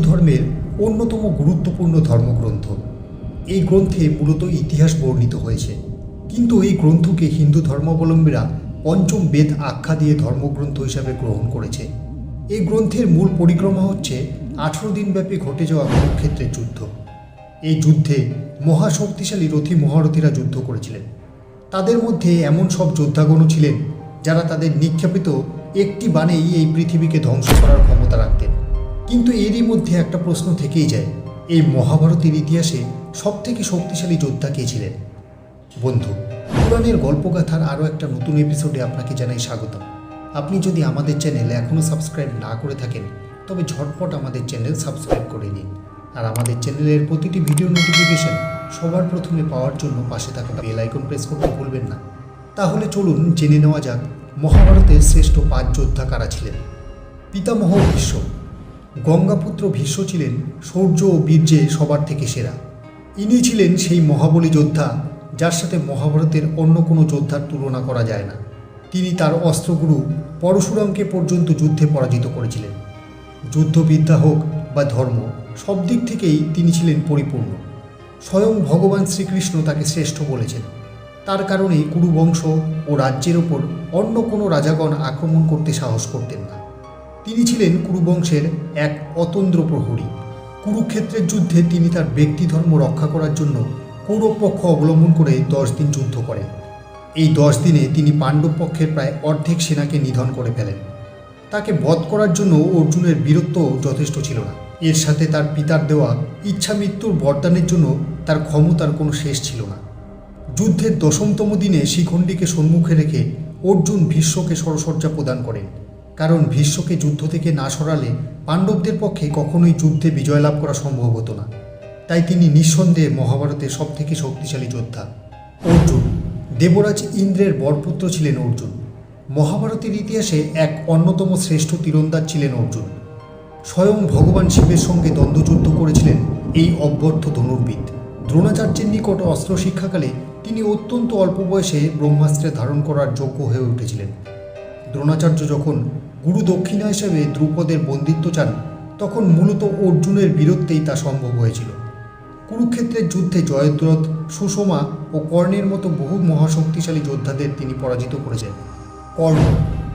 ধর্মের অন্যতম গুরুত্বপূর্ণ ধর্মগ্রন্থ। এই গ্রন্থে মূলত ইতিহাস বর্ণিত হয়েছে। কিন্তু এই গ্রন্থকে হিন্দু ধর্মাবলম্বীরা পঞ্চম বেদ আখ্যা দিয়ে ধর্মগ্রন্থ হিসাবে গ্রহণ করেছে। এই গ্রন্থের মূল পরিক্রমা হচ্ছে আঠেরো দিনব্যাপী ঘটে যাওয়া কুরুক্ষেত্রের যুদ্ধ। এই যুদ্ধে মহাশক্তিশালী রথী মহারথীরা যুদ্ধ করেছিলেন। তাদের মধ্যে এমন সব যোদ্ধাগণও ছিলেন যারা তাদের নিক্ষেপিত একটি বাণেই এই পৃথিবীকে ধ্বংস করার ক্ষমতা রাখতেন। কিন্তু এরই মধ্যে একটা প্রশ্ন থেকেই যায়। এই মহাভারতের ইতিহাসে সবথেকে শক্তিশালী যোদ্ধা কে ছিলেন? বন্ধু, পুরাণের গল্পগাথার আরও একটা নতুন এপিসোডে আপনাকে জানাই স্বাগতম। আপনি যদি আমাদের চ্যানেল এখনও সাবস্ক্রাইব না করে থাকেন, তবে ঝটপট আমাদের চ্যানেল সাবস্ক্রাইব করে নিন। আর আমাদের চ্যানেলের প্রতিটি ভিডিও নোটিফিকেশন সবার প্রথমে পাওয়ার জন্য পাশে থাকা বেল আইকন প্রেস করতে ভুলবেন না। তাহলে চলুন জেনে নেওয়া যাক, মহাভারতের শ্রেষ্ঠ পাঁচ যোদ্ধা কারা ছিলেন? পিতামহ ভীষ্ম গঙ্গাপুত্র ভীষ্ম ছিলেন শৌর্য ও বীর্যে সবার থেকে সেরা। ইনি ছিলেন সেই মহাবলী যোদ্ধা যার সাথে মহাভারতের অন্য কোনো যোদ্ধার তুলনা করা যায় না। তিনি তার অস্ত্রগুরু পরশুরামকে পর্যন্ত যুদ্ধে পরাজিত করেছিলেন। যুদ্ধবিদ্যা হোক বা ধর্ম, সব দিক থেকেই তিনি ছিলেন পরিপূর্ণ। স্বয়ং ভগবান শ্রীকৃষ্ণ তাকে শ্রেষ্ঠ বলেছেন। তার কারণে কুরুবংশ ও রাজ্যের ওপর অন্য কোনো রাজাগণ আক্রমণ করতে সাহস করতেন না। তিনি ছিলেন কুরুবংশের এক অতন্দ্র প্রহরী। কুরুক্ষেত্রের যুদ্ধে তিনি তার ব্যক্তি ধর্ম রক্ষা করার জন্য কৌরব পক্ষ অবলম্বন করে দশ দিন যুদ্ধ করেন। এই দশ দিনে তিনি পাণ্ডব পক্ষের প্রায় অর্ধেক সেনাকে নিধন করে ফেলেন। তাকে বধ করার জন্য অর্জুনের বীরত্ব যথেষ্ট ছিল না। এর সাথে তার পিতার দেওয়া ইচ্ছা মৃত্যুর বরদানের জন্য তার ক্ষমতার কোনো শেষ ছিল না। যুদ্ধের দশমতম দিনে শিখণ্ডীকে সম্মুখে রেখে অর্জুন ভীষ্মকে সরসজ্জা প্রদান করেন। কারণ ভীষ্মকে যুদ্ধ থেকে না সরালে পাণ্ডবদের পক্ষে কখনোই যুদ্ধে বিজয় লাভ করা সম্ভব হতো না। তাই তিনি নিঃসন্দেহে মহাভারতের সবথেকে শক্তিশালী যোদ্ধা। অর্জুন, দেবরাজ ইন্দ্রের বরপুত্র ছিলেন অর্জুন। মহাভারতের ইতিহাসে এক অন্যতম শ্রেষ্ঠ তীরন্দাজ ছিলেন অর্জুন। স্বয়ং ভগবান শিবের সঙ্গে দ্বন্দ্বযুদ্ধ করেছিলেন এই অব্যর্থ ধনুর্বিদ। দ্রোণাচার্যের নিকট অস্ত্র শিক্ষাকালে তিনি অত্যন্ত অল্প বয়সে ব্রহ্মাস্ত্রে ধারণ করার যোগ্য হয়ে উঠেছিলেন। দ্রোণাচার্য যখন গুরু দক্ষিণা হিসেবে দ্রুপদের বন্দিত্ব চান, তখন মূলত অর্জুনের বীরত্বেই তা সম্ভব হয়েছিল। কুরুক্ষেত্রের যুদ্ধে জয়দ্রথ, সুষমা ও কর্ণের মতো বহু মহাশক্তিশালী যোদ্ধাদের তিনি পরাজিত করেছেন। কর্ণ,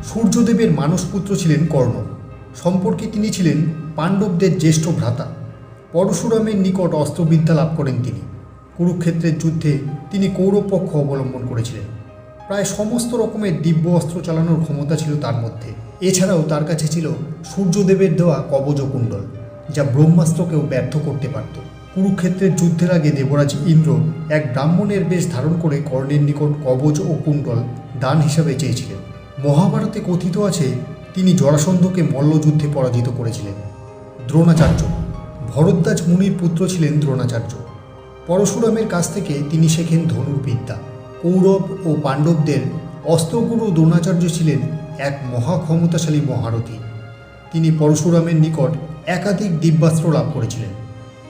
সূর্যদেবের মানসপুত্র ছিলেন কর্ণ। সম্পর্কে তিনি ছিলেন পাণ্ডবদের জ্যেষ্ঠ ভ্রাতা। পরশুরামের নিকট অস্ত্রবিদ্যা লাভ করেন তিনি। কুরুক্ষেত্রের যুদ্ধে তিনি কৌরব পক্ষ অবলম্বন করেছিলেন। প্রায় সমস্ত রকমের দিব্য অস্ত্র চালানোর ক্ষমতা ছিল তার মধ্যে। এছাড়াও তার কাছে ছিল সূর্যদেবের দেওয়া কবজ কুণ্ডল যা ব্রহ্মাস্ত্রকেও ব্যর্থ করতে পারত। কুরুক্ষেত্রের যুদ্ধের আগে দেবরাজ ইন্দ্র এক ব্রাহ্মণের বেশ ধারণ করে কর্ণের নিকট কবজ ও কুণ্ডল দান হিসাবে চেয়েছিলেন। মহাভারতে কথিত আছে, তিনি জরাসন্ধকে মল্লযুদ্ধে পরাজিত করেছিলেন। দ্রোণাচার্য, ভরদ্বাজ মুনির পুত্র ছিলেন দ্রোণাচার্য। পরশুরামের কাছ থেকে তিনি শেখেন ধনুর্বিদ্যা। কৌরব ও পাণ্ডবদের অস্ত্রগুরু দ্রোণাচার্য ছিলেন এক মহাক্ষমতাশালী মহারথী। তিনি পরশুরামের নিকট একাধিক দিব্যাস্ত্র লাভ করেছিলেন।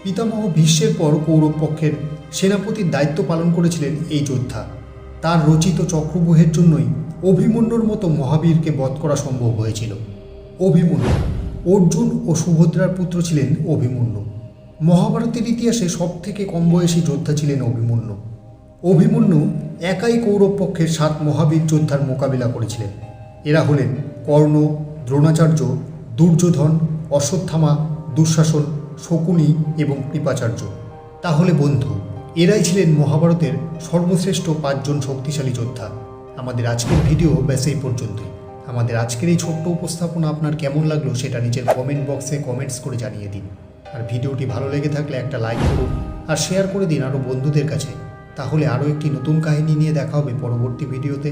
পিতামহ ভীষ্মের পর কৌরব পক্ষের সেনাপতির দায়িত্ব পালন করেছিলেন এই যোদ্ধা। তার রচিত চক্রব্যূহের জন্যই অভিমন্যুর মতো মহাবীরকে বধ করা সম্ভব হয়েছিল। অভিমন্যু, অর্জুন ও সুভদ্রার পুত্র ছিলেন অভিমন্যু। মহাভারতের ইতিহাসে সবথেকে কম বয়সী যোদ্ধা ছিলেন অভিমন্যু। অভিমন্যু একাই কৌরব পক্ষের সাত মহাবীর যোদ্ধার মোকাবিলা করেছিলেন। এরা হলেন কর্ণ, দ্রোণাচার্য, দুর্যোধন, অশ্বত্থামা, দুঃশাসন, শকুনি এবং কৃপাচার্য। তাহলে বন্ধু, এরাই ছিলেন মহাভারতের সর্বশ্রেষ্ঠ পাঁচজন শক্তিশালী যোদ্ধা। আমাদের আজকের ভিডিও ব্যাস এই পর্যন্তই। আমাদের আজকের এই ছোট্ট উপস্থাপনা আপনার কেমন লাগল সেটা নিজের কমেন্ট বক্সে কমেন্টস করে জানিয়ে দিন। আর ভিডিওটি ভালো লেগে থাকলে একটা লাইক করুন আর শেয়ার করে দিন আরও বন্ধুদের কাছে। তাহলে আরও একটি নতুন কাহিনী নিয়ে দেখা হবে পরবর্তী ভিডিওতে।